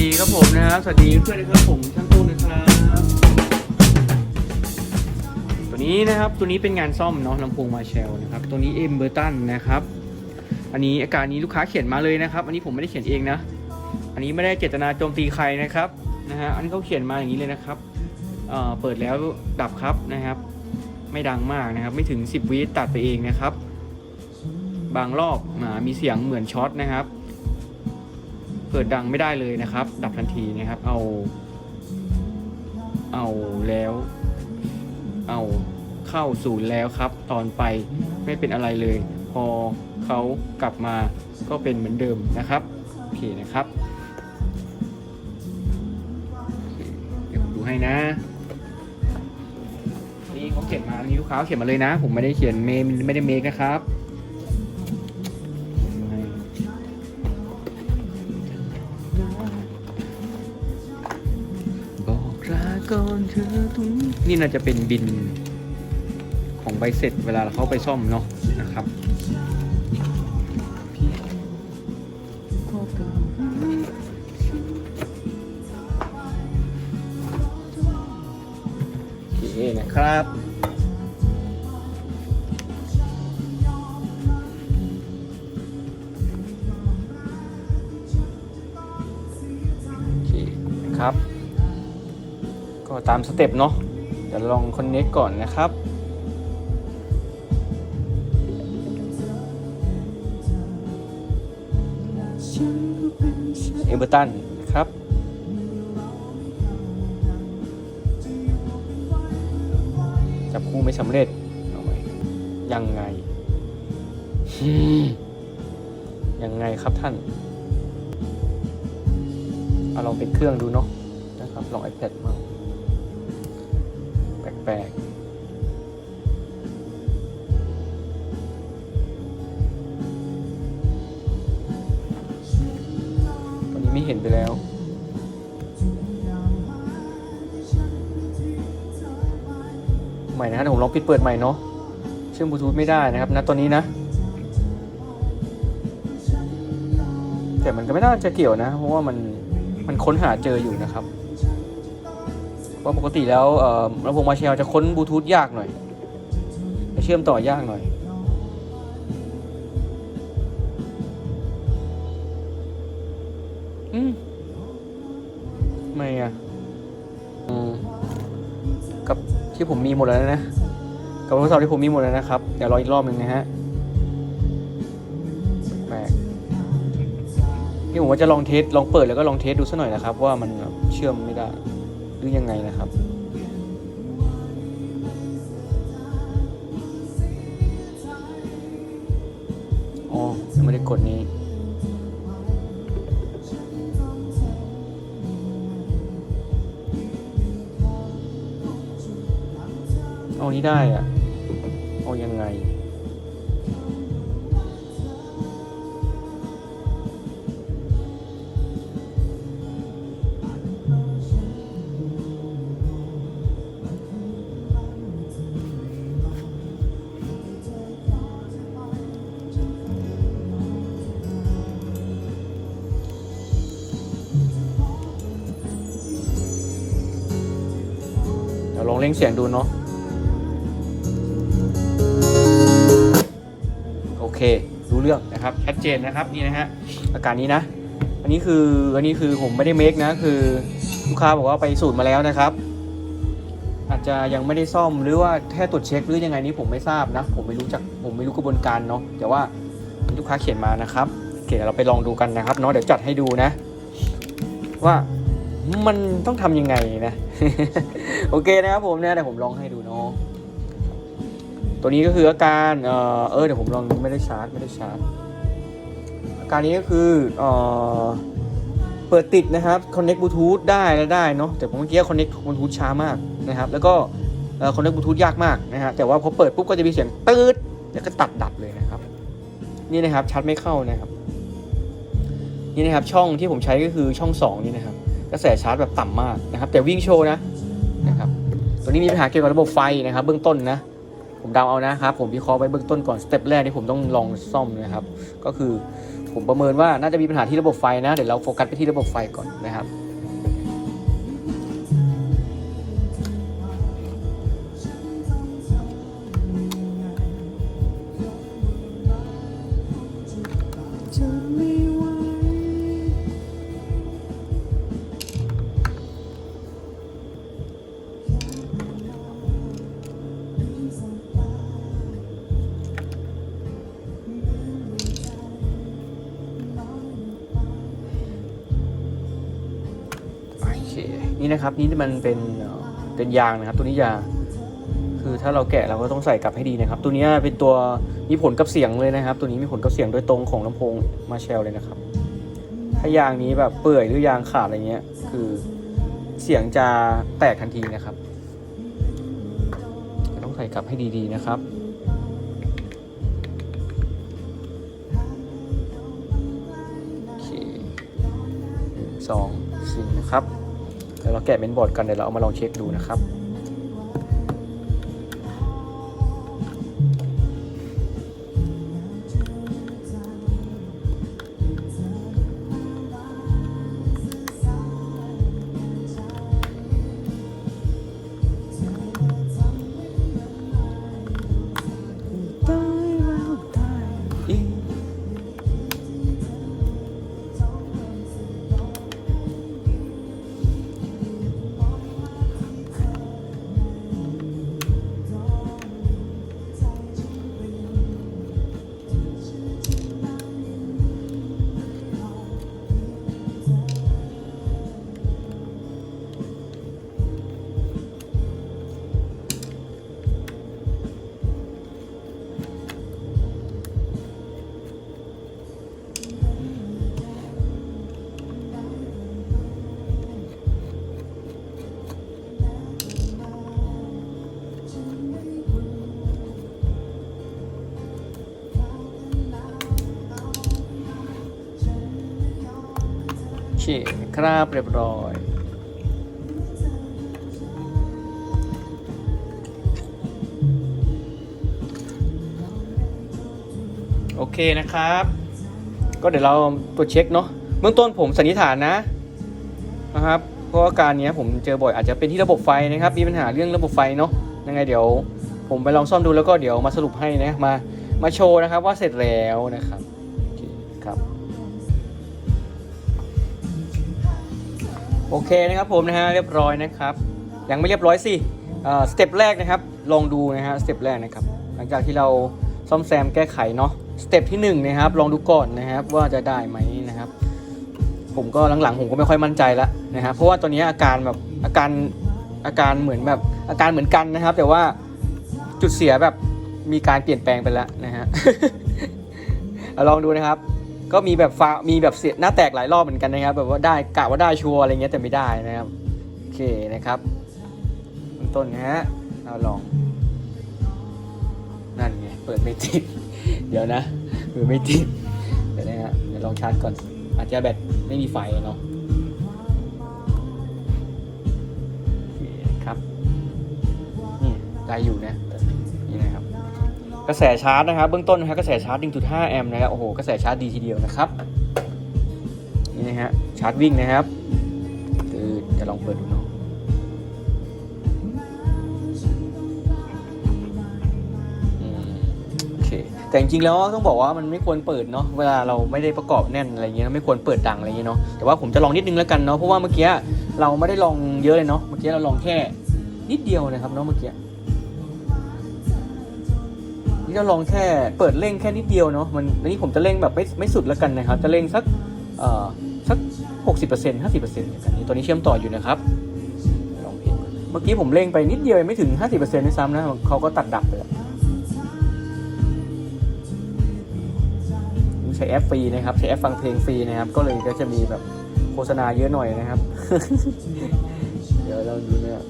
ดีครับผมนะครับสวัสดีเพื่อนนะครับผมช่างตู้นะครับตัวนี้นะครับตัวนี้เป็นงานซ่อมเนาะลำโพงมาเชลนะครับตัวนี้เอ็มเบอร์ตันนะครับอันนี้อาการนี้ลูกค้าเขียนมาเลยนะครับ อันนี้ผมไม่ได้เขียนเองนะ อันนี้ไม่ได้เจตนาโจมตีใครนะครับนะฮะอันนี้เขาเขียนมาอย่างนี้เลยนะครับเอ่อเปิดแล้วดับครับนะครับ ไม่ดังมากนะครับ ไม่ถึง 10วิตัดไปเองนะครับ บางรอบอ่ามีเสียงเหมือนช็อตนะครับ เปิดดังไม่ได้เลยนะครับ ดับทันทีนะครับ เอา เอาแล้ว เอาเข้าศูนย์แล้วครับ ตอนไปไม่เป็นอะไรเลย พอเขากลับมาก็เป็นเหมือนเดิมนะครับโอเคนะครับเดี๋ยวผมดูให้นะนี่เขาเขียนมานี่ลูกค้าเขียนมาเลยนะ ผมไม่ได้เขียนเมมไม่ได้เมคนะครับ เธอตรงนี้นี่น่าจะเป็นบินของใบเสร็จเวลาเขาไปซ่อมเนาะนะครับโอเคนะครับโอเคนะครับ ตามสเต็ปเนาะเดี๋ยวลองคอนเน็กก่อนนะครับเอเบอร์ตันนะครับจับคู่ไม่สำเร็จเอาไว้ยังไงฮึ่มยังไงครับท่านเอาลองเป็นเครื่องดูเนาะนะครับ ลอง iPad มาแปลกๆตอนนี้ไม่เห็นไปแล้วใหม่นะครับเดี๋ยวผมลองปิดเปิดใหม่เนาะเชื่อมบลูทูธไม่ได้นะครับนะตอนนี้นะแต่มันก็ไม่น่าจะเกี่ยวนะ เพราะว่ามันมันค้นหาเจออยู่นะครับ เพราะปกติแล้วเอ่อลำโพงมาเชลจะค้นบลูทูธยากหน่อยจะเชื่อมต่อยากหน่อยอืมไม่อะอกับที่ผมมีหมดแล้วนะ กับโทรศัพท์ที่ผมมีหมดแล้วนะครับ เดี๋ยวรออีกรอบหนึ่งนะฮะแปลกนี่ผมว่าจะลองเทส ลองเปิดแล้วก็ลองเทสดูสักหน่อยนะครับ ว่ามันเชื่อมไม่ได้ หรือยังไงนะครับ อ๋อยังไม่ได้กดนี้เอานี้ได้อะ เดี๋ยวลองเล่งเสียงดูเนาะโอเค รู้เรื่องนะครับ ชัดเจนนะครับนี่นะฮะอาการนี้นะ อันนี้คืออันนี้คือผมไม่ได้เมคนะคือลูกค้าบอกว่าไปสูตรมาแล้วนะครับ อาจจะยังไม่ได้ซ่อมหรือว่าแค่ตรวจเช็คหรือยังไงนี้ผมไม่ทราบนะ ผมไม่รู้จักผมไม่รู้กระบวนการเนาะแต่ว่าลูกค้าเขียนมานะครับโอเคเดี๋ยวเราไปลองดูกันนะครับเนาะเดี๋ยวจัดให้ดูนะ ว่า มันต้องทำยังไงนะ โอเคนะครับผมเนี่ยเดี๋ยวผมลองให้ดูเนาะตัวนี้ก็คืออาการเออเออเดี๋ยวผมลองดูไม่ได้ชาร์จไม่ได้ชาร์จอาการนี้ก็คือเออเปิดติดนะครับ connect bluetooth ได้แล้วได้เนาะแต่ผมเมื่อกี้ connect bluetooth ช้ามากนะครับ แล้วก็เอ่อ connect bluetooth ยากมากนะฮะแต่ว่าพอเปิดปุ๊บก็จะมีเสียงตืดแล้วก็ตัดดับเลยนะครับ นี่นะครับชาร์จไม่เข้านะครับ นี่นะครับช่องที่ผมใช้ก็คือช่อง 2 นี่นะครับ กระแสชาร์จแบบต่ำมากนะครับ แต่วิ่งโชว์นะนะครับตัวนี้มีปัญหาเกี่ยวกับระบบไฟนะครับ เบื้องต้นนะ ผมเดาเอานะครับ ผมวิเคราะห์ไว้เบื้องต้นก่อนสเต็ปแรกที่ผมต้องลองซ่อมนะครับ ก็คือผมประเมินว่าน่าจะมีปัญหาที่ระบบไฟนะ เดี๋ยวเราโฟกัสไปที่ระบบไฟก่อนนะครับ นี่นะครับนี่มันเป็นเป็นยางนะครับ ตัวนี้ยาคือถ้าเราแกะเราก็ต้องใส่กลับให้ดีนะครับ ตัวนี้เป็นตัวมีผลกับเสียงเลยนะครับ ตัวนี้มีผลกับเสียงโดยตรงของลำโพงมาเชลเลยนะครับ ถ้ายางนี้แบบเปื่อยหรือยางขาดอะไรเงี้ย คือเสียงจะแตกทันทีนะครับต้องใส่กลับให้ดีๆนะครับโอเคหนึ่งสองสี่นะครับ เดี๋ยวเราแกะเมนบอร์ดกันเดี๋ยวเราเอามาลองเช็คดูนะครับ คครับเรียบร้อย โอเคนะครับ ก็เดี๋ยวเราตรวจเช็คเนาะเบื้องต้นผมสันนิษฐานนะนะครับเพราะว่าการนี้ผมเจอบ่อยอาจจะเป็นที่ระบบไฟนะครับ มีปัญหาเรื่องระบบไฟเนาะยังไงเดี๋ยว ผมไปลองซ่อมดูแล้วก็เดี๋ยวมาสรุปให้นะมามาโชว์นะครับว่าเสร็จแล้วนะครับโอเคครับ โอเคนะครับผมนะฮะเรียบร้อยนะครับ ยังไม่เรียบร้อยสิสเต็ปแรกนะครับ ลองดูนะฮะสเต็ปแรกนะครับ หลังจากที่เราซ่อมแซมแก้ไขเนาะสเต็ปที่หนึ่งนะครับ ลองดูก่อนนะครับ ว่าจะได้ไหมนะครับ ผมก็หลังๆผมก็ไม่ค่อยมั่นใจแล้วนะครับเพราะว่าตอนนี้อาการแบบอาการอาการเหมือนแบบอาการเหมือนกันนะครับ แต่ว่าจุดเสียแบบมีการเปลี่ยนแปลงไปแล้วนะฮะเอาลองดูนะครับ ก็มีแบบฟามีแบบเสียหน้าแตกหลายรอบเหมือนกันนะครับ แบบว่าได้กะว่าได้ชัวร์อะไรเงี้ยแต่ไม่ได้นะครับ โอเคนะครับต้นนะฮะเราลอง นั่นไง เปิดไม่ติด เดี๋ยวนะเปิดไม่ติด เดี๋ยวนะฮะเดี๋ยวลองชาร์จก่อน อาจจะแบตไม่มีไฟเนาะโอเคครับ นี่ได้อยู่นะ กระแสชาร์จนะครับเบื้องต้นนะครับกระแสชาร์จ 1.5 แอมป์นะครับโอ้โหกระแสชาร์จดีทีเดียวนะครับนี่นะฮะชาร์จวิ่งนะครับคือจะลองเปิดดูเนาะโอเคแต่จริงๆแล้วต้องบอกว่ามันไม่ควรเปิดเนาะเวลาเราไม่ได้ประกอบแน่นอะไรเงี้ยไม่ควรเปิดดังอะไรเงี้ยเนาะแต่ว่าผมจะลองนิดนึงแล้วกันเนาะเพราะว่าเมื่อกี้เราไม่ได้ลองเยอะเลยเนาะเมื่อกี้เราลองแค่นิดเดียวนะครับเนาะเมื่อกี้ นี่เราลองแค่เปิดเร่งแค่นิดเดียวเนาะมันอันนี้ผมจะเร่งแบบไม่ไม่สุดแล้วกันนะครับ จะเร่งสักเอ่อสักหกสิบเปอร์เซ็นต์ห้าสิบเปอร์เซ็นต์กันนี้ตัวนี้เชื่อมต่ออยู่นะครับลองเพลงก่อนเมื่อกี้ผมเร่งไปนิดเดียวยังไม่ถึงห้าสิบเปอร์เซ็นต์ด้วยซ้ำนะเขาก็ตัดดับไปแล้วใช้แอปฟรีนะครับ ใช้แอปฟังเพลงฟรีนะครับ ก็เลยก็จะมีแบบโฆษณาเยอะหน่อยนะครับ เดี๋ยวเราดูเนี่ย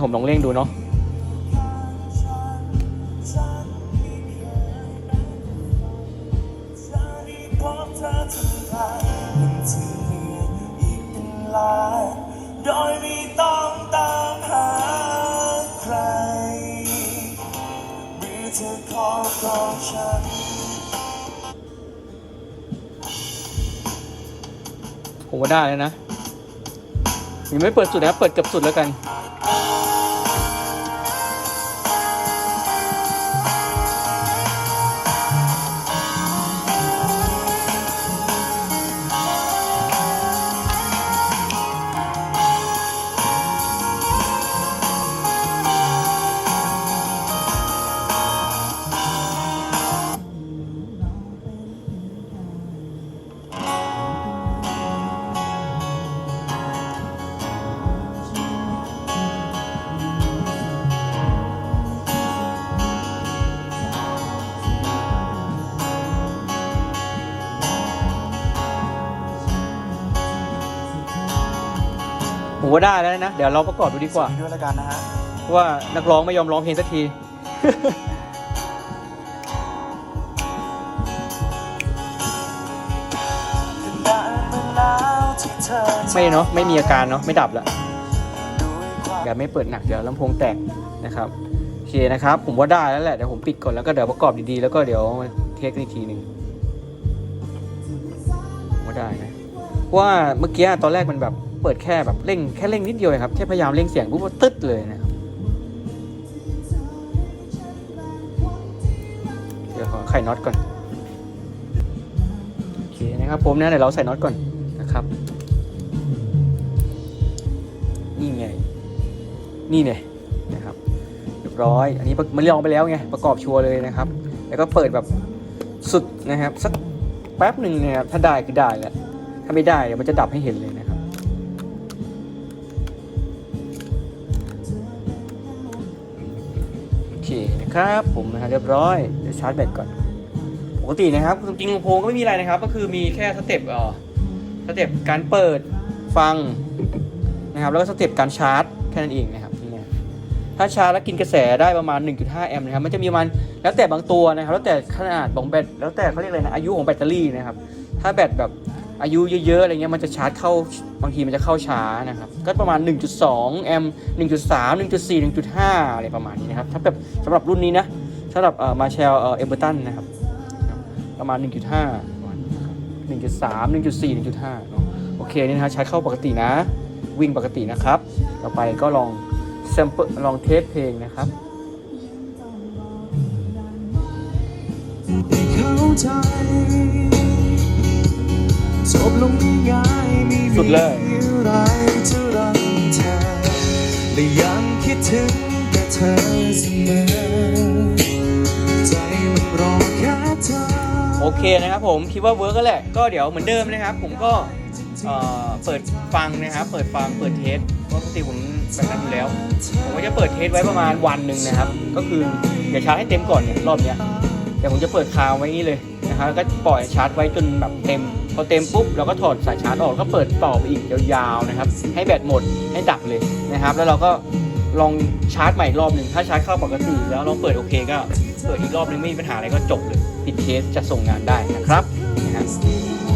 ให้ผมลองเร่งดูเนาะโดยม่ต้องตามหาใครหรือเธอขอก็ฉันผมว่าได้แล้วนะยังไม่เปิดสุดนะเปิดเกือบสุดแล้วกัน ผมว่าได้แล้วนะ เดี๋ยวเราประกอบดูดีกว่าด้วยแล้วกันนะฮะเพราะว่านักร้องไม่ยอมร้องเพลงสักที ไม่เนาะไม่มีอาการเนาะไม่ดับละเดี๋ยวไม่เปิดหนักเดี๋ยวลำโพงแตกนะครับโอเคนะครับ ผมว่าได้แล้วแหละเดี๋ยวผมปิดก่อนแล้วก็เดี๋ยวประกอบดีๆ แล้วก็เดี๋ยวเทสกันอีกทีหนึ่งผมว่าได้นะเพราะว่าเมื่อกี้ตอนแรกมันแบบ เปิดแค่แบบเร่งแค่เร่งนิดเดียวเองครับแค่พยายามเร่งเสียงปุ๊บตึ๊ดเลยนะครับเดี๋ยวขอไขน็อตก่อนโอเคนะครับผมเนะเดี๋ยวเราใส่น็อตก่อนนะครับ นี่ไง นี่เนี่ยนะครับเรียบร้อย อันนี้มันลองไปแล้วไงประกอบชัวร์เลยนะครับ แล้วก็เปิดแบบสุดนะครับสักแป๊บหนึ่งนะครับถ้าได้คือได้แหละถ้าไม่ได้มันจะดับให้เห็นเลยนะครับ ครับผมนะฮะเรียบร้อยเดี๋ยวชาร์จแบตก่อนปกตินะครับจริงๆลำโพงก็ไม่มีอะไรนะครับ ก็คือมีแค่สเต็ปเอ่อสเต็ปการเปิดฟังนะครับแล้วก็สเต็ปการชาร์จแค่นั้นเองนะครับนี่ไงถ้าชาร์จแล้วกินกระแสได้ประมาณ 1.5 แอมป์นะครับมันจะมีประมาณแล้วแต่บางตัวนะครับ แล้วแต่ขนาดของแบตแล้วแต่เขาเรียกอะไรนะอายุของแบตเตอรี่นะครับ ถ้าแบตแบบ อายุเยอะๆอะไรเงี้ยมันจะชาร์จเข้าบางทีมันจะเข้าช้านะครับ ก็ประมาณ 1.2 แอมป์1.3 1.4 1.5 อะไรประมาณนี้นะครับ ถ้าแบบสำหรับรุ่นนี้นะสำหรับเอ่อมาเชลเอ่อเอเบอร์ตันนะครับ ประมาณ 1.5 1.3 1.4 1.5เนอะโอเคนี่นะฮะใช้เข้าปกตินะ วิ่งปกตินะครับ ต่อไปก็ลองแซมเปิลลองเทสเพลงนะครับเข้าใจ จบลงง่ายๆไม่สุมีดเลยอะไรจะรังเธอและยังคิดถึงแต่เธอเสมอใจมันรอแค่เธอโอเคนะครับผมคิดว่าเวิร์กก็แหละก็เดี๋ยวเหมือนเดิมนะครับ ผมก็เอ่อเปิดฟังนะครับ เปิดฟังเปิดเทสเพราะปกติผมแบบนั้นอยู่แล้ว ผมก็จะเปิดเทสไว้ประมาณวันหนึ่งนะครับ ก็คือเดี๋ยวชาร์จให้เต็มก่อนเนี่ยรอบเนี้ยเดี๋ยวผมจะเปิดคาวไว้นี่เลย นะครับแล้วก็ปล่อยชาร์จไว้จนแบบเต็ม พอเต็มปุ๊บเราก็ถอดสายชาร์จออกแล้วก็เปิดต่อไปอีกยาวๆนะครับ ให้แบตหมดให้ดับเลยนะครับ แล้วเราก็ลองชาร์จใหม่อีกรอบหนึ่งถ้าชาร์จเข้าปกติแล้วลองเปิดโอเคก็เปิดอีกรอบหนึงไม่มีปัญหาอะไรก็จบเลยปิดเคสจะส่งงานได้นะครับนะฮะโอเค